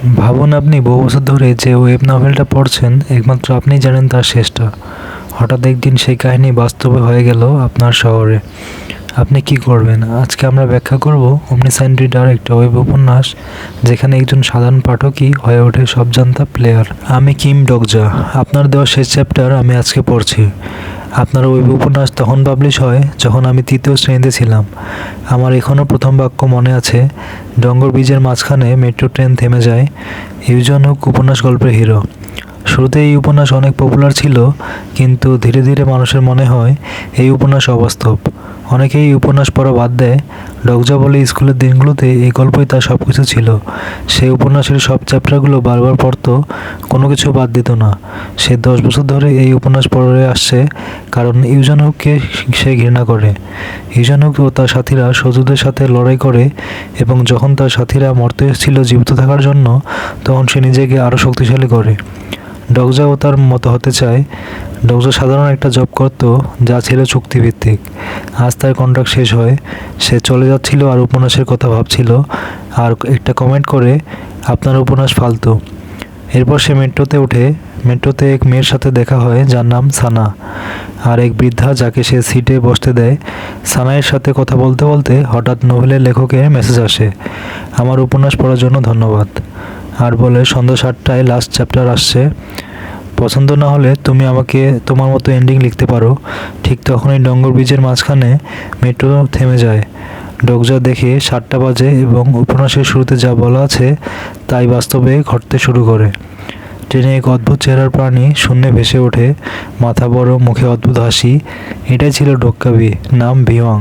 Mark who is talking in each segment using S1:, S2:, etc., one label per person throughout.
S1: ভাবুন আপনি, বহু বছর ধরে যে ওয়েব নভেলটা পড়ছেন, একমাত্র আপনিই জানেন তার শেষটা। হঠাৎ একদিন সেই কাহিনী বাস্তবে হয়ে গেল আপনার শহরে। আপনি কি করবেন? আজকে আমরা ব্যাখ্যা করব অমনিসাইন রিডার একটা ওয়েব উপন্যাস, যেখানে একজন সাধারণ পাঠকই হয়ে ওঠে সব জানতা প্লেয়ার আমি কিম ডগজা আপনার দেওয়া শেষ চ্যাপ্টার আমি আজকে পড়ছি। আপনার ওই উপন্যাস তখন পাবলিশ হয়, যখন আমি তৃতীয় শ্রেণীতে ছিলাম। আমার এখনও প্রথম বাক্য মনে আছে, ডঙ্গর ব্রিজের মাঝখানে মেট্রো ট্রেন থেমে যায়, ইউজন হুক উপন্যাস গল্পের হিরো। শুরুতে এই উপন্যাস অনেক পপুলার ছিল, কিন্তু ধীরে ধীরে মানুষের মনে হয়, এই উপন্যাস অবাস্তব। অনেকেই উপন্যাস পড়া বাদ দেয়। ডগজা বলে স্কুলের দিনগুলোতে এই গল্পই তার সব কিছু ছিল। সেই উপন্যাসের সব চ্যাপ্টারগুলো বারবার পড়তো, কোনো কিছু বাদ দিত না। সে দশ বছর ধরে এই উপন্যাস পড়ে আসছে, কারণ ইউজানুককে সে ঘৃণা করে। ইউজানুক ও তার সাথীরা শত্রুদের সাথে লড়াই করে এবং যখন তার সাথীরা মরতে ছিল জীবিত থাকার জন্য, তখন সে নিজেকে আরও শক্তিশালী করে। ডগজাও তার মতো হতে চায় ডগজা সাধারণ একটা জব করত যা ছিল চুক্তিভিত্তিক। আজ তার কন্ট্রাক্ট শেষ হয়, সে চলে যাচ্ছিল আর উপন্যাসের কথা ভাবছিল আর একটা কমেন্ট করে, আপনার উপন্যাস ফালতু। এরপর সে মেট্রোতে উঠে, মেট্রোতে এক মেয়ের সাথে দেখা হয় যার নাম সানা আর এক বৃদ্ধা যাকে সে সিটে বসতে দেয়। সানায়ের সাথে কথা বলতে বলতে হঠাৎ নোভেলের লেখকের মেসেজ আসে, আমার উপন্যাস পড়ার জন্য ধন্যবাদ। আর বলে, সন্ধ্যা সাতটায় লাস্ট চ্যাপ্টার আসছে। পছন্দ না হলে তুমি আমাকে তোমার মতো এন্ডিং লিখতে পারো। ঠিক তখনই ডঙ্গর ব্রিজের মাঝখানে মেট্রো থেমে যায়। ডগজা দেখে সাতটা বাজে এবং উপন্যাসের শুরুতে যা বলা আছে তাই বাস্তবে ঘটতে শুরু করে। ট্রেনে এক অদ্ভুত চেহারার প্রাণী শূন্যে ভেসে ওঠে। মাথা বড়, মুখে অদ্ভুত হাসি। এটাই ছিল ডক্কাবি, নাম ভিওয়াং,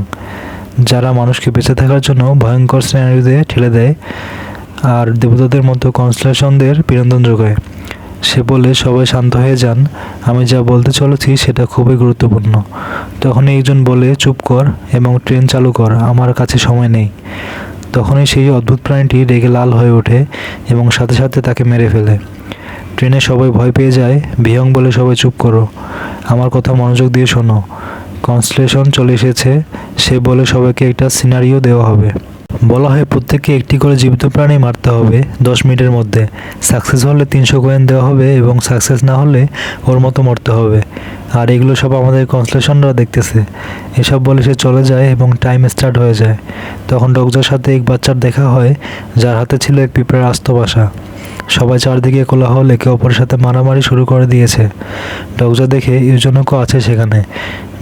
S1: যারা মানুষকে বেঁচে থাকার জন্য ভয়ঙ্কর শ্রেণীতে ঠেলে দেয় আর দেবতাদের মতো কনস্টেলেশনদের বিনোদন যোগায়। সে বলে সবাই শান্ত হয়ে যান। আমি যা বলতে চলেছি সেটা খুবই গুরুত্বপূর্ণ। তখনই একজন বলে, চুপ কর এবং ট্রেন চালু কর, আমার কাছে সময় নেই। তখনই সেই অদ্ভুত প্রাণীটি রেগে লাল হয়ে ওঠে এবং সাথে সাথে তাকে মেরে ফেলে। ট্রেনে সবাই ভয় পেয়ে যায়। ভিয়ং বলে, সবাই চুপ করো। আমার কথা মনোযোগ দিয়ে শোনো। কনস্টেলেশন চলে এসেছে। সে বলে, সবাইকে একটা সিনারিও দেওয়া হবে। বলা হয় প্রত্যেককে একটি করে জীবিত প্রাণী মারতে হবে দশ মিনিটের মধ্যে। সাকসেস হলে তিনশো কয়েন দেওয়া হবে এবং সাকসেস না হলে ওর মতো মরতে হবে। আর এগুলো সব আমাদের কনসলেশনরা দেখতেছে। এসব বলে সে চলে যায় এবং টাইম স্টার্ট হয়ে যায়। তখন ডগজার সাথে এক বাচ্চার দেখা হয়, যার হাতে ছিল এক পিঁপড়ার আস্ত বাসা। সবাই চারদিকে কোলাহল একে অপরের সাথে মারামারি শুরু করে দিয়েছে। ডগজা দেখে ইউজনকও আছে সেখানে।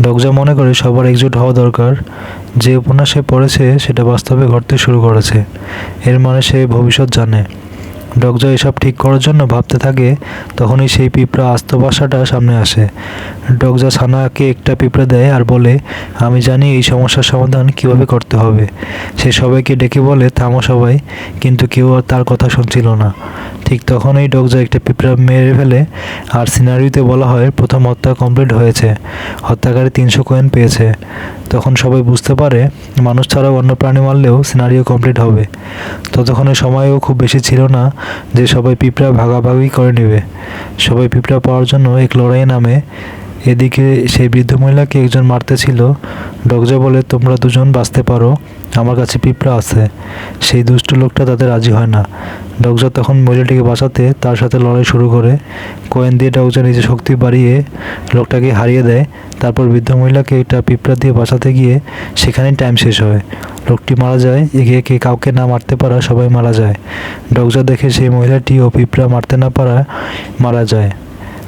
S1: ডগজা মনে করে সবার একজুট হওয়া দরকার। যে উপন্যাসে পড়েছে, সেটা বাস্তবে ঘটতে শুরু করেছে। এর মানে সে ভবিষ্যৎ জানে। ডগজা এসব ঠিক করার জন্য ভাবতে থাকে, তখনই সেই পিঁপড়া আস্ত বাসাটা সামনে আসে। ডগজা সানাকে একটা পিঁপড়ে দেয় আর বলে, আমি জানি এই সমস্যার সমাধান কীভাবে করতে হবে। সে সবাইকে ডেকে বলে, থামো সবাই। কিন্তু কেউ আর তার কথা শুনছিল না। ঠিক তখনই ডগজা একটা পিঁপড়া মেরে ফেলে আর সিনারিতে বলা হয়, প্রথম হত্যা কমপ্লিট হয়েছে। হত্যাকারী তিনশো কয়েন পেয়েছে। তখন সবাই বুঝতে পারে মানুষ ছাড়াও অন্য প্রাণী মারলেও সিনারিও কমপ্লিট হবে। ততক্ষণে সময়ও খুব বেশি ছিল না যে সবাই পিঁপড়া ভাগাভাগি করে নেবে। সবাই পিঁপড়া পাওয়ার জন্য এক লড়াই নামে এদিকে সেই বৃদ্ধ মহিলাকে একজন মারতেছিল। ডগজা বলে তোমরা দুজন বাঁচতে পারো, আমার কাছে পিঁপড়া আছে। সেই দুষ্ট লোকটা তাদের রাজি হয় না। ডগজা তখন মহিলাটিকে বাঁচাতে তার সাথে লড়াই শুরু করে। কয়েন দিয়ে ডগজা নিজের শক্তি বাড়িয়ে লোকটাকে হারিয়ে দেয়। তারপর বৃদ্ধ মহিলাকে একটা পিঁপড়া দিয়ে বাঁচাতে গিয়ে সেখানেই টাইম শেষ হয়। লোকটি মারা যায়, এগিয়ে একে কাউকে না মারতে পারা সবাই মারা যায়। ডগজা দেখে সেই মহিলাটি ও পিঁপড়া মারতে না পারা মারা যায়।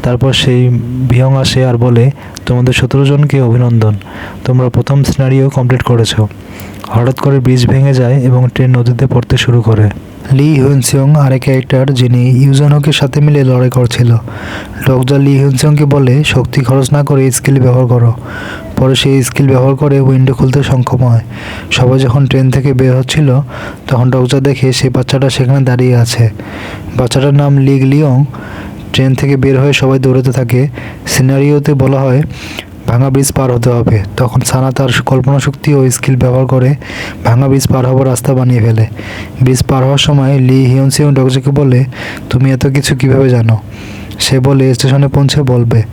S1: তারপর সেই ভিয়ং আসে আর বলে, তোমাদের সতেরো জনকে অভিনন্দন। তোমরা প্রথম সিনারিও কমপ্লিট করেছ। হঠাৎ করে ব্রিজ ভেঙে যায় এবং ট্রেন নদীতে পড়তে শুরু করে। লি হিউনসিয়ং আরেক ক্যারেক্টার যিনি ইউজানকের সাথে মিলে লড়াই করছিল। ডগজা লি হিউনসিয়ংকে বলে, শক্তি খরচ না করে স্কিল ব্যবহার করো। পরে সেই স্কিল ব্যবহার করে উইন্ডো খুলতে সক্ষম হয়। সবাই যখন ট্রেন থেকে বের হচ্ছিল, তখন ডগজা দেখে সেই বাচ্চাটা সেখানে দাঁড়িয়ে আছে। বাচ্চাটার নাম লিগ লিয়ং ট্রেন থেকে বের হয়ে সবাই দৌড়াতে থাকে। সিনারিওতে বলা হয়, ভাঙা ব্রিজ পার হতে হবে। তখন সানা তার কল্পনা শক্তি ও স্কিল ব্যবহার করে ভাঙা ব্রিজ পার হওয়ার রাস্তা বানিয়ে ফেলে। ব্রিজ পার হওয়ার সময় লি হিয়নসিং ডগজাকে বলে, তুমি এত কিছু কীভাবে জানো? সে বলে, স্টেশনে পৌঁছে বলবে।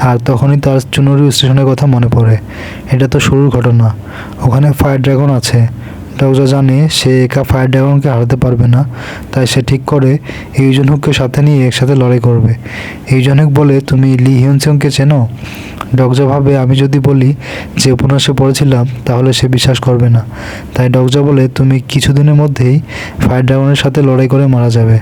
S1: আর তখনই তার চুনুরি স্টেশনের কথা মনে পড়ে। এটা তো শুরুর ঘটনা। ওখানে ফায়ার ড্রাগন আছে। ডগজা জানে, সে একা ফায়ার ড্রাগনকে হারাতে পারবে না। তাই সে ঠিক করে ইউজন হুককে সাথে নিয়ে একসাথে লড়াই করবে। ইউজন হুক বলে, তুমি লি হিউনসংকে চেনো? ডগজা ভাবে, আমি যদি বলি যে উপন্যাসে পড়েছিলাম, তাহলে সে বিশ্বাস করবে না। তাই ডগজা বলে, তুমি কিছুদিনের মধ্যেই ফায়ার ড্রাগনের সাথে লড়াই করে মারা যাবে।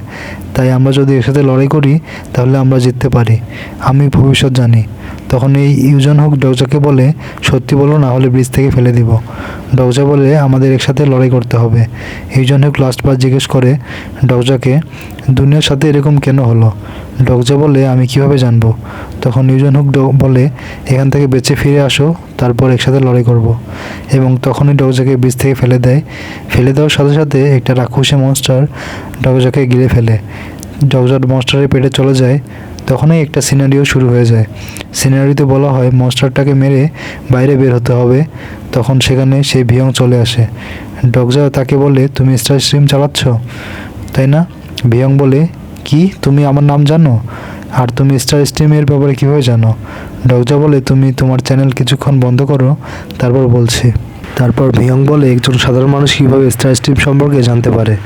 S1: তাই আমরা যদি একসাথে লড়াই করি, তাহলে আমরা জিততে পারি। আমি ভবিষ্যৎ জানি। তখন এই ইউজন হোক ডগজাকে বলে, সত্যি বলো, না হলে ব্রিজ থেকে ফেলে দিব। ডগজা বলে আমাদের একসাথে লড়াই করতে হবে। ইউজন হুক লাস্টবার জিজ্ঞেস করে ডগজাকে দুনিয়ার সাথে এরকম কেন হলো? ডগজা বলে, আমি কীভাবে জানব? তখন ইউজন হোক বলে, এখান থেকে বেঁচে ফিরে আসো তারপর একসাথে লড়াই করব। এবং তখনই ডগজাকে ব্রিজ থেকে ফেলে দেয়। ফেলে দেওয়ার সাথে সাথে একটা রাক্ষসে মনস্টার ডগজাকে গিলে ফেলে। ডগজার মনস্টারের পেটে চলে যায়। তখনই একটা সিনারিও শুরু হয়ে যায়। সিনারিতে বলা হয় মনস্টারটাকে মেরে বাইরে বের হতে হবে। তখন সেখানে সেই ভিয়ং চলে আসে। ডগজা তাকে বলে, তুমি স্টার স্ট্রিম চালাচ্ছ? তাই না? ভিয়ং বলে, কি? তুমি আমার নাম জানো? আর তুমি স্টার স্ট্রিমের ব্যাপারে কীভাবে জানো? ডগজা বলে, তুমি তোমার চ্যানেল কিছুক্ষণ বন্ধ করো, তারপর বলছি। তারপর ভিয়ং বলে, একজন সাধারণ মানুষ কীভাবে স্টার স্ট্রিম সম্পর্কে জানতে পারে?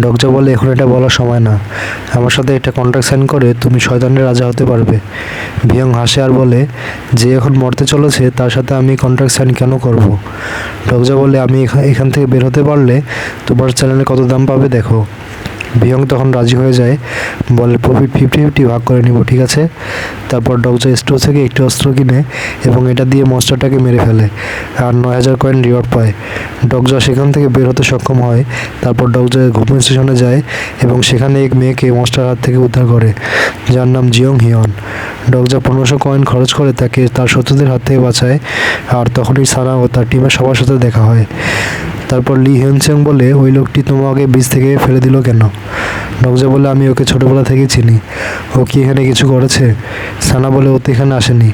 S1: ডগজা বলে, এখন এটা বলার সময় না। আমার সাথে একটা কন্ট্রাক্ট সাইন করে, তুমি শয়তানের রাজা হতে পারবে। ভিয়ং হাসে আর বলে, যে এখন মরতে চলেছে, তার সাথে আমি কন্ট্রাক্ট সাইন কেন করব? ডগজা বলে, আমি এখা- এখান থেকে বের হতে পারলে তোমার চ্যানেলে কত দাম পাবে, দেখো। ভিয়ং তখন রাজি হয়ে যায়। বলে প্রফিট ফিফটি ফিফটি ভাগ করে নিব, ঠিক আছে? তারপর ডগজা স্টোর থেকে একটি অস্ত্র কিনে এবং এটা দিয়ে মনস্টারটাকে মেরে ফেলে আর নয় হাজার কয়েন রিওয়ার্ড পায়। ডগজা সেখান থেকে বের হতে সক্ষম হয়। তারপর ডগজা ঘুম স্টেশনে যায় এবং সেখানে এক মেয়েকে মনস্টার হাত থেকে উদ্ধার করে, যার নাম জিয়ং হিয়ন। ডগজা পনেরোশো কয়েন খরচ করে তাকে তার শত্রুদের হাত থেকে বাঁচায় আর তখনই সারা ও তার টিমের সবার সাথে দেখা হয়। তারপর লি হিউনসেং বলে, ওই লোকটি তোমাকে বীজ থেকে ফেলে দিল কেন? ডগজা বলে, আমি ওকে ছোটোবেলা থেকেই চিনি। ও কি এখানে কিছু করেছে? সানা বলে, ও তো এখানে আসেনি।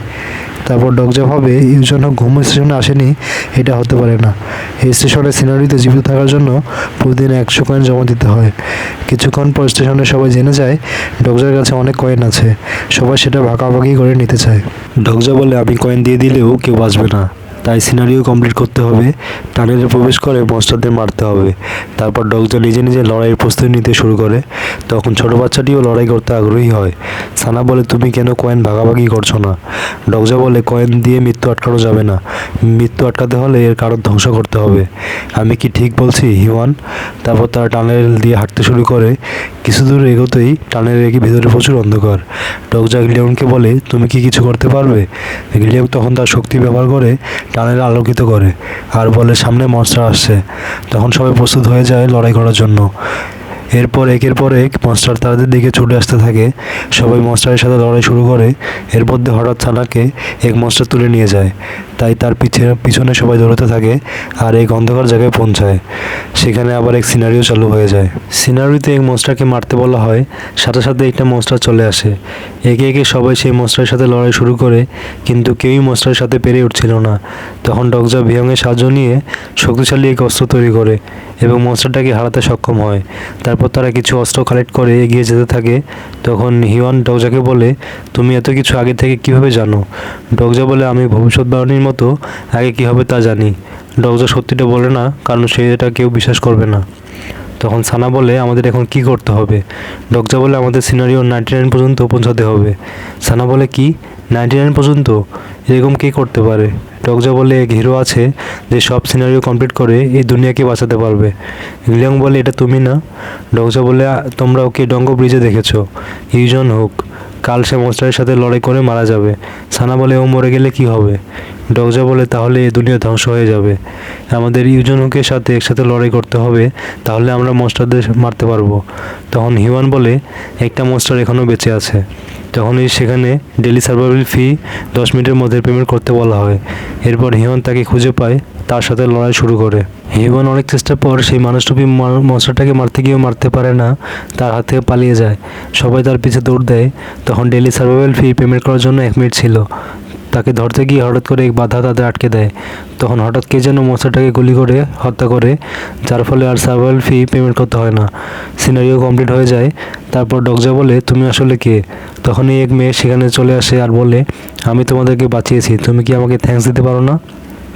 S1: তারপর ডগজা ভাবে ইউজন ঘুম স্টেশনে আসেনি, এটা হতে পারে না। এই স্টেশনের সিনারিতে জীবিত থাকার জন্য প্রতিদিন একশো কয়েন জমা দিতে হয়। কিছুক্ষণ পর স্টেশনে সবাই জেনে যায় ডগজার কাছে অনেক কয়েন আছে। সবাই সেটা ভাগাভাগি করে নিতে চায়। ডগজা বলে, আমি কয়েন দিয়ে দিলেও কেউ বাঁচবে না। তাই সিনারিও কমপ্লিট করতে হবে। টানেলে প্রবেশ করে মনস্টারদের মারতে হবে। তারপর ডগজা নিজে নিজে লড়াইয়ের প্রস্তুতি নিতে শুরু করে। তখন ছোট বাচ্চাটিও লড়াই করতে আগ্রহী হয়। সানা বলে, তুমি কেন কয়েন ভাগাভাগি করছ না? ডগজা বলে, কয়েন দিয়ে মৃত্যু আটকানো যাবে না। মৃত্যু আটকাতে হলে এর কারণ ধ্বংস করতে হবে। আমি কি ঠিক বলছি হিওয়ান তারপর তারা টানেল দিয়ে হাঁটতে শুরু করে। কিছু দূর এগোতেই টানেলের এগিয়ে ভেতরে প্রচুর অন্ধকার। ডগজা গিলিয়নকে বলে, তুমি কি কিছু করতে পারবে? গিলিয়ন তখন তার শক্তি ব্যবহার করে টানেল আলোকিত করে আর বলে, সামনে মনস্টার আসছে। তখন সবাই প্রস্তুত হয়ে যায় লড়াই করার জন্য। এরপর একের পর এক মনস্টার তাদের দিকে ছুটে আসতে থাকে। সবাই মনস্টারের সাথে লড়াই শুরু করে। এর মধ্যে হঠাৎ ছানাকে এক মনস্টার তুলে নিয়ে যায়। তাই তার পিছে পিছনে সবাই দৌড়াতে থাকে আর এক অন্ধকার জায়গায় পৌঁছায়। সেখানে আবার এক সিনারিও চালু হয়ে যায়। সিনারিতে এক মনস্টারকে মারতে বলা হয়। সাথে সাথে একটা মনস্টার চলে আসে। একে একে সবাই সেই মনস্টারের সাথে লড়াই শুরু করে, কিন্তু কেউই মনস্টারের সাথে পেরে উঠছিল না। তখন ডগজা ভিয়ংয়ের সাহায্য নিয়ে শক্তিশালী এক অস্ত্র তৈরি করে এবং মনস্টারটাকে হারাতে সক্ষম হয়। তারপর তারা কিছু অস্ত্র কালেক্ট করে এগিয়ে যেতে থাকে। তখন হিওয়ান ডগজাকে বলে, তুমি এত কিছু আগে থেকে কীভাবে জানো? ডগজা বলে, আমি ভবিষ্যৎবাণীর মতো আগে কী হবে তা জানি। ডগজা সত্যিটা বলে না কারণ সে এটা কেউ বিশ্বাস করবে না। তখন সানা বলে আমাদের এখন কি করতে হবে? ডগজা বলে আমাদের সিনারিও নাইনটি নাইন পর্যন্ত পৌঁছাতে হবে। সানা বলে কি? নাইনটি নাইন পর্যন্ত? এরকম কে করতে পারে? ডগজা বলে এক হিরো আছে যে সব সিনারিও কমপ্লিট করে এই দুনিয়াকে বাঁচাতে পারবে। লিয়ং বলে এটা তুমি না? ডগজা বলে "আ, তোমরা ওকে ডঙ্গ ব্রিজে দেখেছ। ইউজন হোক কাল সে মনস্টারের সাথে লড়াই করে মারা যাবে। সানা বলে ও মরে গেলে কি হবে? ডগজা বলে তাহলে এই দুনিয়া ধ্বংস হয়ে যাবে। আমাদের ইউজন হোকের সাথে একসাথে লড়াই করতে হবে, তাহলে আমরা মনস্টারদের মারতে পারব। তখন হিউয়ান বলে, একটা মনস্টার এখনও বেঁচে আছে। তখনই সেখানে ডেলি সার্ভাইভাল ফি দশ মিনিটের মধ্যে পেমেন্ট করতে বলা হয়। এরপর হিউয়ান তাকে খুঁজে পায়, তার সাথে লড়াই শুরু করে। হিউয়ান অনেক চেষ্টার পর সেই মানুষটুপি মনস্টারটাকে মারতে গিয়েও মারতে পারে না, তার হাত থেকে পালিয়ে যায়। সবাই তার পিছে দৌড় দেয়। তখন ডেলি সার্ভাইভাল ফি পেমেন্ট করার জন্য এক মিনিট ছিল। তাকে ধরতে গিয়ে হঠাৎ করে এক বাধা তাদের আটকে দেয়। তখন হঠাৎ কে যেন মশাটাকে গুলি করে হত্যা করে, যার ফলে আর সার্ভাইভাল ফি পেমেন্ট করতে হয় না। সিনারিও কমপ্লিট হয়ে যায়। তারপর ডগজা বলে, তুমি আসলে কে? তখনই এক মেয়ে সেখানে চলে আসে আর বলে, আমি তোমাদেরকে বাঁচিয়েছি। তুমি কি আমাকে থ্যাঙ্কস দিতে পারো না?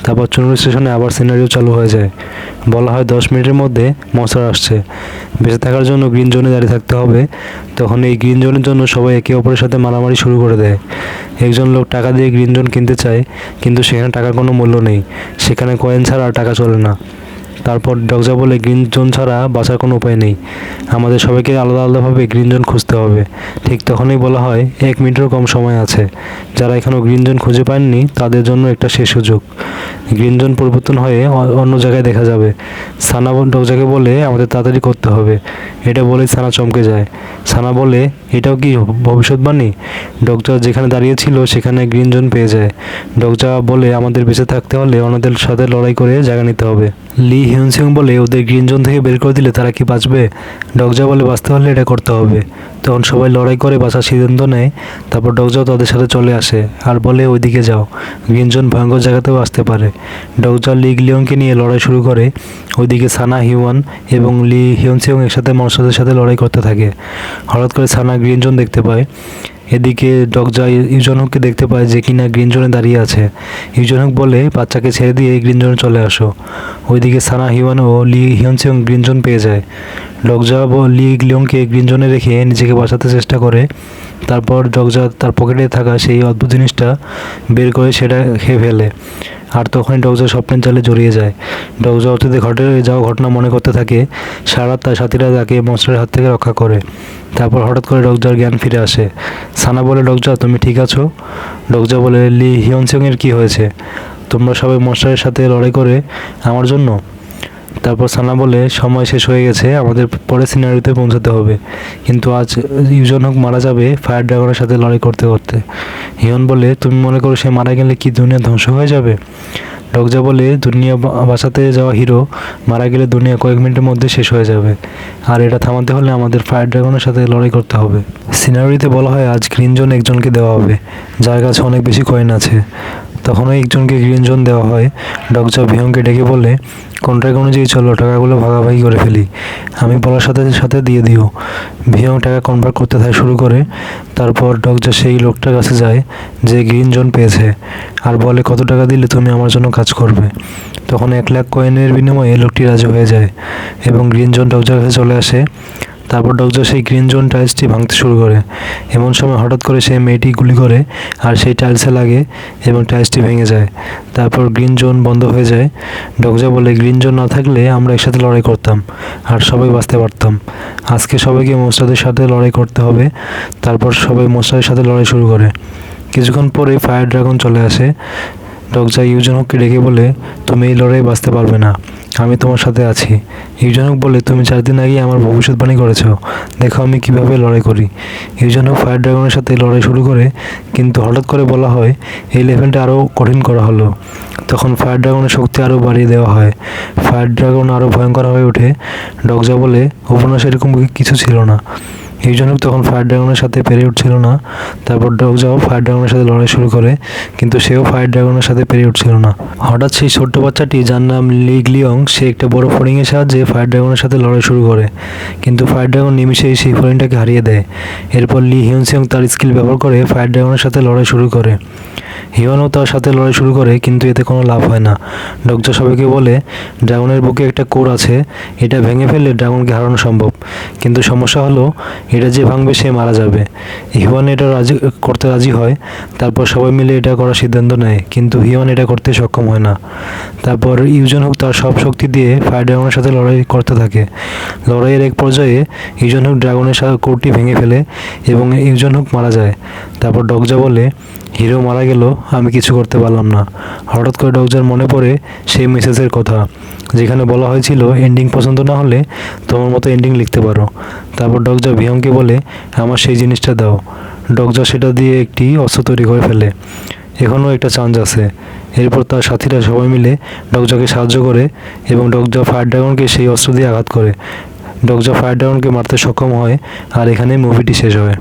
S1: তারপর চুনুর স্টেশনে আবার সিনারিও চালু হয়ে যায়। বলা হয় দশ মিনিটের মধ্যে মশার আসছে। বেঁচে থাকার জন্য গ্রিন জোনে দাঁড়িয়ে থাকতে হবে। তখন এই গ্রিন জোনের জন্য সবাই একে অপরের সাথে মারামারি শুরু করে দেয়। একজন লোক টাকা দিয়ে গ্রিন জোন কিনতে চায়, কিন্তু সেখানে টাকার কোনো মূল্য নেই। সেখানে কয়েন ছাড়া আর টাকা চলে না। তারপর ডগজা বলে গ্রিন জোন ছাড়া বাঁচার কোনো উপায় নেই। আমাদের সবাইকে আলাদা আলাদাভাবে গ্রিন জোন খুঁজতে হবে। ঠিক তখনই বলা হয়, এক মিনিটেরও কম সময় আছে। যারা এখনও গ্রিন জোন খুঁজে পাননি, তাদের জন্য একটা শেষ সুযোগ। গ্রিন জোন পরিবর্তন হয়ে অন্য জায়গায় দেখা যাবে। সানা বল- ডগজাকে বলে, আমাদের তাড়াতাড়ি করতে হবে। এটা বলেই সানা চমকে যায়। সানা বলে, এটাও কি ভবিষ্যৎবাণী? ডগজা যেখানে দাঁড়িয়ে ছিল, সেখানে গ্রিন জোন পেয়ে যায়। ডগজা বলে, আমাদের বেঁচে থাকতে হলে অন্যদের সাথে লড়াই করে জায়গা নিতে হবে। লি হিউনসিং বলে ওদের গ্রিন জোন থেকে বের করে দিলে তারা কি বাঁচবে? ডগজা বলে বাঁচতে হলে এটা করতে হবে। তখন সবাই লড়াই করে বাঁচার সিদ্ধান্ত নেয়। তারপর ডগজাও তাদের সাথে চলে আসে আর বলে, ওইদিকে যাও। গ্রিন জোন ভয়ঙ্কর জায়গাতেও আসতে পারে। ডগজা লি লিওংকে নিয়ে লড়াই শুরু করে। ওইদিকে সানা, হিউয়ান এবং লি হিউনসিং একসাথে মনস্টারদের সাথে লড়াই করতে থাকে। হঠাৎ করে সানা গ্রিন জোন দেখতে পায়। এদিকে ডগজা ইউজনককে দেখতে পায় যে কিনা গ্রিন জোনে দাঁড়িয়ে আছে। ইউজনক বলে, বাচ্চাকে ছেড়ে দিয়ে গ্রিন জোনে চলে আসো। ওইদিকে সানা, হিওয়ান ও লি হিয়নসিং গ্রিন জোন পেয়ে যায়। ডগজা ও লি লিওংকে গ্রিন জোনে রেখে নিজেকে বাঁচাতে চেষ্টা করে। তারপর ডগজা তার পকেটে থাকা সেই অদ্ভুত জিনিসটা বের করে সেটা খেয়ে ফেলে। আর তখনই ডগজা স্বপ্নের জালে জড়িয়ে যায়। ডগজা অতীতে ঘটে যাওয়া ঘটনা মনে করতে থাকে সারা তার সাথীরা তাকে মনস্টারের হাত থেকে রক্ষা করে। তারপর হঠাৎ করে ডগজার জ্ঞান ফিরে আসে। সানা বলে, ডগজা, তুমি ঠিক আছো? ডগজা বলে, লি হিয়নসিংয়ের কী হয়েছে? তোমরা সবাই মনস্টারের সাথে লড়াই করে আমার জন্য? তারপর সানা বলে, সময় শেষ হয়ে গেছে, আমাদের পরে সিনারিতে পৌঁছাতে হবে। কিন্তু আজ ইউজন হোক মারা যাবে ফায়ার ড্রাগনের সাথে লড়াই করতে করতে। হিয়ন বলে, তুমি মনে করো সে মারা গেলে কি দুনিয়া ধ্বংস হয়ে যাবে? ডগজা বলে, দুনিয়া বাঁচাতে যাওয়া হিরো মারা গেলে দুনিয়া কয়েক মিনিটের মধ্যে শেষ হয়ে যাবে। আর এটা থামাতে হলে আমাদের ফায়ার ড্রাগনের সাথে লড়াই করতে হবে। সিনারিতে বলা হয়, আজ গ্রিন জোন একজনকে দেওয়া হবে। যার কাছে অনেক বেশি কয়েন আছে। তখনই একজনকে গ্রিন জোন দেওয়া হয়। ডগজা ভিয়ংকে ডেকে বলে কন্ট্রাক্ট অনুযায়ী চলো, টাকাগুলো ভাগাভাগি করে ফেলি। আমি বলার সাথে সাথে দিয়ে দিও। ভিয়ং টাকা কনভার্ট করতে থাকে শুরু করে। তারপর ডগজা সেই লোকটার কাছে যায়, যে গ্রিন জোন পেয়েছে। আর বলে, কত টাকা দিলে তুমি আমার জন্য কাজ করবে? তখন এক লাখ কয়েনের বিনিময়ে লোকটি রাজি হয়ে যায় এবং গ্রিন জোন ডগজার কাছে চলে আসে। তারপর ডগজা সেই গ্রিন জোন টাইলসটি ভাঙতে শুরু করে। এমন সময় হঠাৎ করে সেই মেয়েটি গুলি করে আর সেই টাইলসে লাগে এবং টাইলসটি ভেঙে যায়। তারপর গ্রিন জোন বন্ধ হয়ে যায়। ডগজা বলে গ্রিন জোন না থাকলে আমরা একসাথে লড়াই করতাম আর সবাই বাঁচতে পারতাম। আজকে সবাইকে মোস্তাদের সাথে লড়াই করতে হবে। তারপর সবাই মোস্তাদের সাথে লড়াই শুরু করে। কিছুক্ষণ পরে ফায়ার ড্রাগন চলে আসে। ডগজা ইউজনককে ডেকে বলে, তুমি এই লড়াই বাঁচতে পারবে না, আমি তোমার সাথে আছি। ইউজনক বলে, তুমি চার দিন আগে আমার ভবিষ্যৎবাণী করেছ। দেখো আমি কীভাবে লড়াই করি। ইউজনক ফায়ার ড্রাগনের সাথে লড়াই শুরু করে, কিন্তু হঠাৎ করে বলা হয়, এই লেভেলটা আরও কঠিন করা হলো। তখন ফায়ার ড্রাগনের শক্তি আরও বাড়িয়ে দেওয়া হয়। ফায়ার ড্রাগন আরও ভয়ঙ্কর হয়ে ওঠে। ডগজা বলে, উপন্যাসে এরকম কিছু ছিল না। ইউজনক তখন ফায়ার ড্রাগনের সাথে পেরে উঠছিল না। তারপর ডগজাও ফায়ার ড্রাগনের সাথে লড়াই শুরু করে, কিন্তু সেও ফায়ার ড্রাগনের সাথে পেরে উঠছিল না। হঠাৎ সেই ছোট্ট বাচ্চাটি, যার নাম লিগ লিয়ং সে একটা বড় ফড়িংয়ের সাহায্যে ফায়ার ড্রাগনের সাথে লড়াই শুরু করে। কিন্তু ফায়ার ড্রাগন নিমিশেই সেই ফোরিংটাকে হারিয়ে দেয়। এরপর লি হিউনসিয়ং তার স্কিল ব্যবহার করে ফায়ার ড্রাগনের সাথে লড়াই শুরু করে। হিওয়ানও তার সাথে লড়াই শুরু করে, কিন্তু এতে কোনো লাভ হয় না। ডগজা সবাইকে বলে, ড্রাগনের বুকে একটা কোর আছে, এটা ভেঙে ফেললে ড্রাগনকে হারানো সম্ভব। কিন্তু সমস্যা হলো, এটা যে ভাঙবে সে মারা যাবে। হিওয়ান এটা রাজি, করতে রাজি হয়, তারপর সবাই মিলে এটা করার সিদ্ধান্ত নেয়, কিন্তু হিওয়ান এটা করতে সক্ষম হয় না। তারপর ইউজন হুক তার সব শক্তি দিয়ে ফায়ার ড্রাগনের সাথে লড়াই করতে থাকে। লড়াইয়ের এক পর্যায়ে ইউজন হুক ড্রাগনের সাথে কোরটি ভেঙে ফেলে এবং ইউজন হুক মারা যায়। তারপর ডগজা বলে হিরো মারা গেল, আমি কিছু করতে পারলাম না। হঠাৎ করে ডগজার মনে পড়ে সেই মেসেজের কথা, যেখানে বলা হয়েছিল এন্ডিং পছন্দ না হলে তোমার মতো এন্ডিং লিখতে পারো। তারপর ডগজা ভিয়ংকে বলে, আমার সেই জিনিসটা দাও। ডগজা সেটা দিয়ে একটি অস্ত্র তৈরি করে ফেলে। এখনও একটা চান্স আছে। এরপর তার সাথীরা সবাই মিলে ডগজাকে সাহায্য করে এবং ডগজা ফায়ার ড্রাগনকে সেই অস্ত্র দিয়ে আঘাত করে। ডগজা ফায়ার ড্রাগনকে মারতে সক্ষম হয় আর এখানে মুভিটি শেষ হয়।